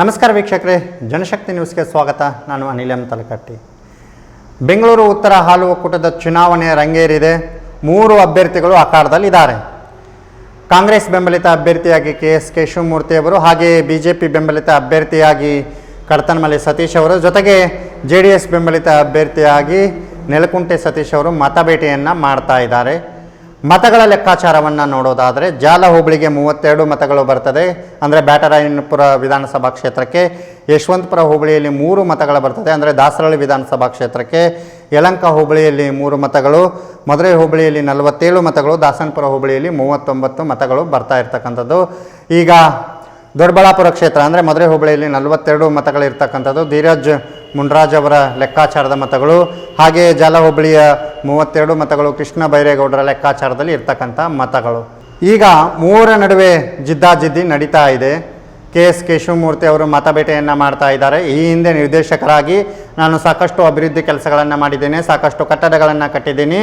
ನಮಸ್ಕಾರ ವೀಕ್ಷಕರೇ, ಜನಶಕ್ತಿ ನ್ಯೂಸ್ಗೆ ಸ್ವಾಗತ. ನಾನು ಅನಿಲ್ ಎಂ ತಲಕಟ್ಟಿ. ಬೆಂಗಳೂರು ಉತ್ತರ ಹಾಲು ಒಕ್ಕೂಟದ ಚುನಾವಣೆ ರಂಗೇರಿದೆ. ಮೂರು ಅಭ್ಯರ್ಥಿಗಳು ಅಖಾಡದಲ್ಲಿದ್ದಾರೆ ಕಾಂಗ್ರೆಸ್ ಬೆಂಬಲಿತ ಅಭ್ಯರ್ಥಿಯಾಗಿ ಕೆ ಎಸ್ ಕೆ ಶಿವಮೂರ್ತಿ ಅವರು ಹಾಗೆಯೇ ಬಿ ಜೆ ಪಿ ಬೆಂಬಲಿತ ಅಭ್ಯರ್ಥಿಯಾಗಿ ಕಡತನಮಲೆ ಸತೀಶ್ ಅವರು, ಜೊತೆಗೆ ಜೆ ಡಿ ಎಸ್ ಬೆಂಬಲಿತ ಅಭ್ಯರ್ಥಿಯಾಗಿ ನೆಲಕುಂಟೆ ಸತೀಶ್ ಅವರು ಮತಬೇಟೆಯನ್ನು ಮಾಡ್ತಾ ಇದ್ದಾರೆ. ಮತಗಳ ಲೆಕ್ಕಾಚಾರವನ್ನು ನೋಡೋದಾದರೆ ಜಾಲ ಹೋಬಳಿಗೆ ಮೂವತ್ತೆರಡು ಮತಗಳು ಬರ್ತದೆ. ಅಂದರೆ ಬ್ಯಾಟರಾಯನಪುರ ವಿಧಾನಸಭಾ ಕ್ಷೇತ್ರಕ್ಕೆ, ಯಶವಂತಪುರ ಹೋಬಳಿಯಲ್ಲಿ ಮೂರು ಮತಗಳು ಬರ್ತದೆ. ಅಂದರೆ ದಾಸರಳ್ಳಿ ವಿಧಾನಸಭಾ ಕ್ಷೇತ್ರಕ್ಕೆ, ಯಲಂಕ ಹೋಬಳಿಯಲ್ಲಿ ಮೂರು ಮತಗಳು ಮಧುರೈ ಹೋಬಳಿಯಲ್ಲಿ ನಲವತ್ತೇಳು ಮತಗಳು, ದಾಸನಪುರ ಹೋಬಳಿಯಲ್ಲಿ ಮೂವತ್ತೊಂಬತ್ತು ಮತಗಳು ಬರ್ತಾ ಇರ್ತಕ್ಕಂಥದ್ದು. ಈಗ ದೊಡ್ಡಬಳ್ಳಾಪುರ ಕ್ಷೇತ್ರ, ಅಂದರೆ ಮಧುರೈ ಹೋಬಳಿಯಲ್ಲಿ ನಲವತ್ತೆರಡು ಮತಗಳಿರ್ತಕ್ಕಂಥದ್ದು. ಧೀರಜ್ ಮುನ್ರಾಜ್ ಅವರ ಲೆಕ್ಕಾಚಾರದ ಮತಗಳು. ಹಾಗೆಯೇ ಜಾಲ ಹೋಬಳಿಯ ಮೂವತ್ತೆರಡು ಮತಗಳು ಕೃಷ್ಣ ಬೈರೇಗೌಡರ ಲೆಕ್ಕಾಚಾರದಲ್ಲಿ ಇರ್ತಕ್ಕಂಥ ಮತಗಳು. ಈಗ ಮೂರ ನಡುವೆ ಜಿದ್ದಾಜಿದ್ದಿ ನಡೀತಾ ಇದೆ. ಕೆ ಎಸ್ ಕೇಶವಮೂರ್ತಿ ಅವರು ಮತಬೇಟೆಯನ್ನು ಮಾಡ್ತಾ ಇದ್ದಾರೆ. ಈ ಹಿಂದೆ ನಿರ್ದೇಶಕರಾಗಿ ನಾನು ಸಾಕಷ್ಟು ಅಭಿವೃದ್ಧಿ ಕೆಲಸಗಳನ್ನು ಮಾಡಿದ್ದೇನೆ, ಸಾಕಷ್ಟು ಕಟ್ಟಡಗಳನ್ನು ಕಟ್ಟಿದ್ದೀನಿ,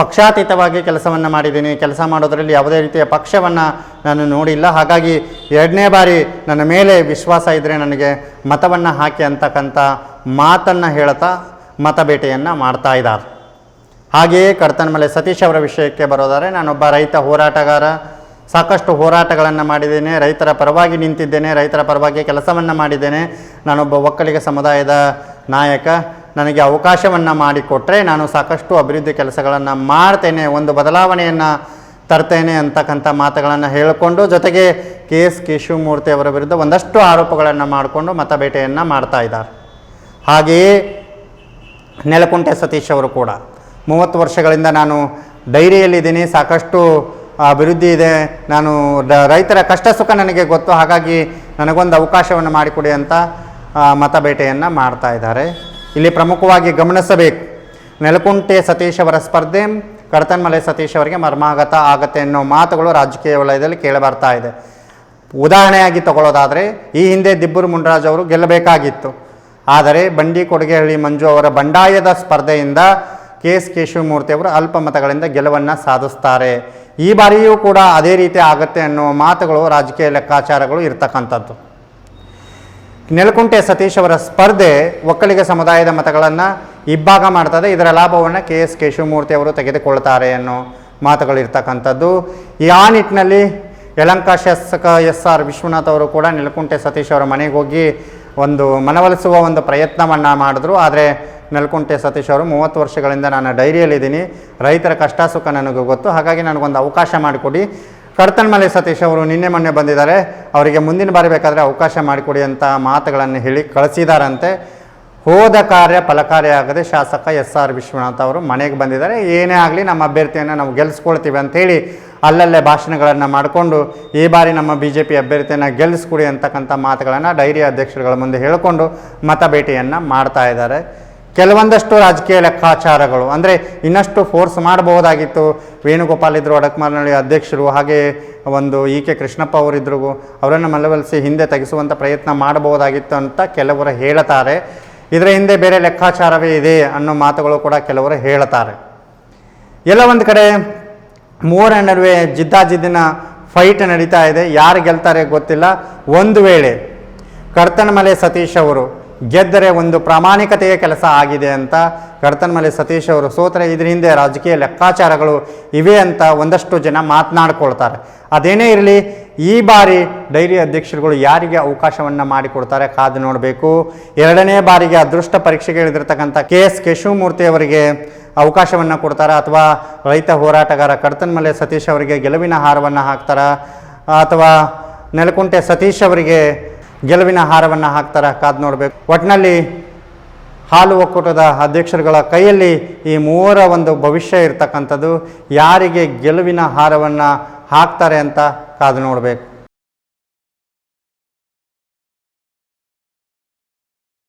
ಪಕ್ಷಾತೀತವಾಗಿ ಕೆಲಸವನ್ನು ಮಾಡಿದ್ದೀನಿ. ಕೆಲಸ ಮಾಡೋದರಲ್ಲಿ ಯಾವುದೇ ರೀತಿಯ ಪಕ್ಷವನ್ನು ನಾನು ನೋಡಿಲ್ಲ. ಹಾಗಾಗಿ ಎರಡನೇ ಬಾರಿ ನನ್ನ ಮೇಲೆ ವಿಶ್ವಾಸ ಇದ್ದರೆ ನನಗೆ ಮತವನ್ನು ಹಾಕಿ ಅಂತಕ್ಕಂಥ ಮಾತನ್ನು ಹೇಳ್ತಾ ಮತಬೇಟೆಯನ್ನು ಮಾಡ್ತಾ ಇದ್ದಾರೆ. ಹಾಗೆಯೇ ಕಡ್ತನಮಲೆ ಸತೀಶ್ ಅವರ ವಿಷಯಕ್ಕೆ ಬರೋದಾದರೆ, ನಾನೊಬ್ಬ ರೈತ ಹೋರಾಟಗಾರ, ಸಾಕಷ್ಟು ಹೋರಾಟಗಳನ್ನು ಮಾಡಿದ್ದೇನೆ, ರೈತರ ಪರವಾಗಿ ನಿಂತಿದ್ದೇನೆ, ರೈತರ ಪರವಾಗಿ ಕೆಲಸವನ್ನು ಮಾಡಿದ್ದೇನೆ, ನಾನೊಬ್ಬ ಒಕ್ಕಲಿಗ ಸಮುದಾಯದ ನಾಯಕ, ನನಗೆ ಅವಕಾಶವನ್ನು ಮಾಡಿಕೊಟ್ಟರೆ ನಾನು ಸಾಕಷ್ಟು ಅಭಿವೃದ್ಧಿ ಕೆಲಸಗಳನ್ನು ಮಾಡ್ತೇನೆ, ಒಂದು ಬದಲಾವಣೆಯನ್ನು ತರ್ತೇನೆ ಅಂತಕ್ಕಂಥ ಮಾತುಗಳನ್ನು ಹೇಳಿಕೊಂಡು, ಜೊತೆಗೆ ಕೆ ಎಸ್ ಕೇಶವಮೂರ್ತಿ ಅವರ ವಿರುದ್ಧ ಒಂದಷ್ಟು ಆರೋಪಗಳನ್ನು ಮಾಡಿಕೊಂಡು ಮತಬೇಟೆಯನ್ನು ಮಾಡ್ತಾ ಇದ್ದಾರೆ. ಹಾಗೆಯೇ ನೆಲಕುಂಟೆ ಸತೀಶ್ ಅವರು ಕೂಡ. ಮೂವತ್ತು ವರ್ಷಗಳಿಂದ ನಾನು ಡೈರಿಯಲ್ಲಿದ್ದೀನಿ, ಸಾಕಷ್ಟು ಅಭಿವೃದ್ಧಿ ಇದೆ. ನಾನು ರೈತರ ಕಷ್ಟ ಸುಖ ನನಗೆ ಗೊತ್ತು, ಹಾಗಾಗಿ ನನಗೊಂದು ಅವಕಾಶವನ್ನು ಮಾಡಿಕೊಡಿ ಅಂತ ಮತಬೇಟೆಯನ್ನು ಮಾಡ್ತಾ ಇದ್ದಾರೆ. ಇಲ್ಲಿ ಪ್ರಮುಖವಾಗಿ ಗಮನಿಸಬೇಕು. ನೆಲಕುಂಟೆ ಸತೀಶ್ ಅವರ ಸ್ಪರ್ಧೆ, ಕಡತನ್ಮಲೆ ಸತೀಶ್ ಅವರಿಗೆ ಮರ್ಮಾಗತ ಆಗತ್ತೆ ಅನ್ನೋ ಮಾತುಗಳು ರಾಜಕೀಯ ವಲಯದಲ್ಲಿ ಕೇಳಿಬರ್ತಾ ಇದೆ. ಉದಾಹರಣೆಯಾಗಿ ತಗೊಳ್ಳೋದಾದರೆ, ಈ ಹಿಂದೆ ದಿಬ್ಬರು ಮುಂಡರಾಜ್ ಅವರು ಗೆಲ್ಲಬೇಕಾಗಿತ್ತು. ಆದರೆ ಬಂಡಿ ಕೊಡುಗೆಹಳ್ಳಿ ಮಂಜು ಅವರ ಬಂಡಾಯದ ಸ್ಪರ್ಧೆಯಿಂದ ಕೆ ಎಸ್ ಅಲ್ಪ ಮತಗಳಿಂದ ಗೆಲುವನ್ನು ಸಾಧಿಸ್ತಾರೆ. ಈ ಬಾರಿಯೂ ಕೂಡ ಅದೇ ರೀತಿ ಆಗುತ್ತೆ ಅನ್ನೋ ಮಾತುಗಳು ರಾಜಕೀಯ ಲೆಕ್ಕಾಚಾರಗಳು ಇರ್ತಕ್ಕಂಥದ್ದು. ನೆಲಕುಂಟೆ ಸತೀಶ್ ಅವರ ಸ್ಪರ್ಧೆ ಒಕ್ಕಲಿಗ ಸಮುದಾಯದ ಮತಗಳನ್ನು ಇಬ್ಬಾಗ ಮಾಡ್ತದೆ. ಇದರ ಲಾಭವನ್ನು ಕೆ ಎಸ್ ಕೇಶವಮೂರ್ತಿ ಅವರು ತೆಗೆದುಕೊಳ್ತಾರೆ ಅನ್ನೋ ಮಾತುಗಳು ಇರ್ತಕ್ಕಂಥದ್ದು. ಈ ಆ ನಿಟ್ಟಿನಲ್ಲಿ ಯಲಂಕ ಶಾಸಕ ಎಸ್ ಆರ್ ವಿಶ್ವನಾಥ್ ಅವರು ಕೂಡ ನೆಲಕುಂಟೆ ಸತೀಶ್ ಅವರ ಮನೆಗೆ ಹೋಗಿ ಒಂದು ಮನವೊಲಿಸುವ ಒಂದು ಪ್ರಯತ್ನವನ್ನು ಮಾಡಿದ್ರು. ಆದರೆ ನೆಲಕುಂಟೆ ಸತೀಶ್ ಅವರು ಮೂವತ್ತು ವರ್ಷಗಳಿಂದ ನಾನು ಡೈರಿಯಲ್ಲಿದ್ದೀನಿ ರೈತರ ಕಷ್ಟ ಸುಖ ನನಗೆ ಗೊತ್ತು. ಹಾಗಾಗಿ ನನಗೊಂದು ಅವಕಾಶ ಮಾಡಿಕೊಡಿ. ಕರ್ತನ್ಮಲೆ ಸತೀಶ್ ಅವರು ನಿನ್ನೆ ಮೊನ್ನೆ ಬಂದಿದ್ದಾರೆ. ಅವರಿಗೆ ಮುಂದಿನ ಬಾರಿ ಬೇಕಾದರೆ ಅವಕಾಶ ಮಾಡಿಕೊಡಿ ಅಂತ ಮಾತುಗಳನ್ನು ಹೇಳಿ ಕಳಿಸಿದಾರಂತೆ. ಹೋದ ಕಾರ್ಯ ಫಲಕಾರಿ ಆಗದೆ ಶಾಸಕ ಎಸ್ ಆರ್ ವಿಶ್ವನಾಥ್ ಅವರು ಮನೆಗೆ ಬಂದಿದ್ದಾರೆ. ಏನೇ ಆಗಲಿ ನಮ್ಮ ಅಭ್ಯರ್ಥಿಯನ್ನು ನಾವು ಗೆಲ್ಲಿಸ್ಕೊಳ್ತೀವಿ ಅಂಥೇಳಿ ಅಲ್ಲಲ್ಲೇ ಭಾಷಣಗಳನ್ನು ಮಾಡಿಕೊಂಡು ಈ ಬಾರಿ ನಮ್ಮ ಬಿ ಜೆ ಪಿ ಅಭ್ಯರ್ಥಿಯನ್ನು ಗೆಲ್ಲಿಸ್ಕೊಡಿ ಅಂತಕ್ಕಂಥ ಮಾತುಗಳನ್ನು ಡೈರಿ ಅಧ್ಯಕ್ಷರುಗಳ ಮುಂದೆ ಹೇಳಿಕೊಂಡು ಮತ ಭೇಟಿಯನ್ನು ಮಾಡ್ತಾ ಇದ್ದಾರೆ. ಕೆಲವೊಂದಷ್ಟು ರಾಜಕೀಯ ಲೆಕ್ಕಾಚಾರಗಳು, ಅಂದರೆ ಇನ್ನಷ್ಟು ಫೋರ್ಸ್ ಮಾಡಬಹುದಾಗಿತ್ತು. ವೇಣುಗೋಪಾಲ್ ಇದ್ದರು ಅಡಕಮಾರ್ನಳ್ಳಿ ಅಧ್ಯಕ್ಷರು, ಹಾಗೆ ಒಂದು ಇ ಕೆ ಕೃಷ್ಣಪ್ಪ ಅವರಿದ್ದರು ಅವರನ್ನು ಮನವೊಲಿಸಿ ಹಿಂದೆ ತೆಗೆಸುವಂಥ ಪ್ರಯತ್ನ ಮಾಡಬಹುದಾಗಿತ್ತು ಅಂತ ಕೆಲವರು ಹೇಳುತ್ತಾರೆ ಇದರ ಹಿಂದೆ ಬೇರೆ ಲೆಕ್ಕಾಚಾರವೇ ಇದೆ ಅನ್ನೋ ಮಾತುಗಳು ಕೂಡ ಕೆಲವರು ಹೇಳುತ್ತಾರೆ ಎಲ್ಲ ಒಂದು ಕಡೆ ಮೂವರ ನಡುವೆ ಜಿದ್ದಾಜಿದ್ದಿನ ಫೈಟ್ ನಡೀತಾ ಇದೆ. ಯಾರು ಗೆಲ್ತಾರೆ ಗೊತ್ತಿಲ್ಲ. ಒಂದು ವೇಳೆ ಕರ್ತನಮಲೆ ಸತೀಶ್ ಅವರು ಗೆದ್ದರೆ ಒಂದು ಪ್ರಾಮಾಣಿಕತೆಯ ಕೆಲಸ ಆಗಿದೆ ಅಂತ ಕರ್ತನಮಲೆ ಸತೀಶ್ ಅವರು ಸೋತರೆ ಇದ್ರ ಹಿಂದೆ ರಾಜಕೀಯ ಲೆಕ್ಕಾಚಾರಗಳು ಇವೆ ಅಂತ ಒಂದಷ್ಟು ಜನ ಮಾತನಾಡ್ಕೊಳ್ತಾರೆ. ಅದೇನೇ ಇರಲಿ, ಈ ಬಾರಿ ಡೈರಿ ಅಧ್ಯಕ್ಷರುಗಳು ಯಾರಿಗೆ ಅವಕಾಶವನ್ನು ಮಾಡಿಕೊಡ್ತಾರೆ ಕಾದು ನೋಡಬೇಕು. ಎರಡನೇ ಬಾರಿಗೆ ಅದೃಷ್ಟ ಪರೀಕ್ಷೆಗೆ ಇಳಿದಿರ್ತಕ್ಕಂಥ ಕೆ ಎಸ್ ಕೇಶವಮೂರ್ತಿ ಅವರಿಗೆ ಅವಕಾಶವನ್ನು ಕೊಡ್ತಾರೆ? ಅಥವಾ ರೈತ ಹೋರಾಟಗಾರ ಕಡತನ್ಮಲೆ ಸತೀಶ್ ಅವರಿಗೆ ಗೆಲುವಿನ ಹಾರವನ್ನು ಹಾಕ್ತಾರೆ? ಅಥವಾ ನೆಲಕುಂಟೆ ಸತೀಶ್ ಅವರಿಗೆ ಗೆಲುವಿನ ಹಾರವನ್ನು ಹಾಕ್ತಾರೆ? ಕಾದು ನೋಡಬೇಕು. ಒಟ್ಟಿನಲ್ಲಿ ಹಾಲು ಒಕ್ಕೂಟದ ಅಧ್ಯಕ್ಷರುಗಳ ಕೈಯಲ್ಲಿ ಈ ಮೂವರ ಒಂದು ಭವಿಷ್ಯ ಇರ್ತಕ್ಕಂಥದ್ದು. ಯಾರಿಗೆ ಗೆಲುವಿನ ಹಾರವನ್ನು ಹಾಕ್ತಾರೆ ಅಂತ ಕಾದು ನೋಡಬೇಕು.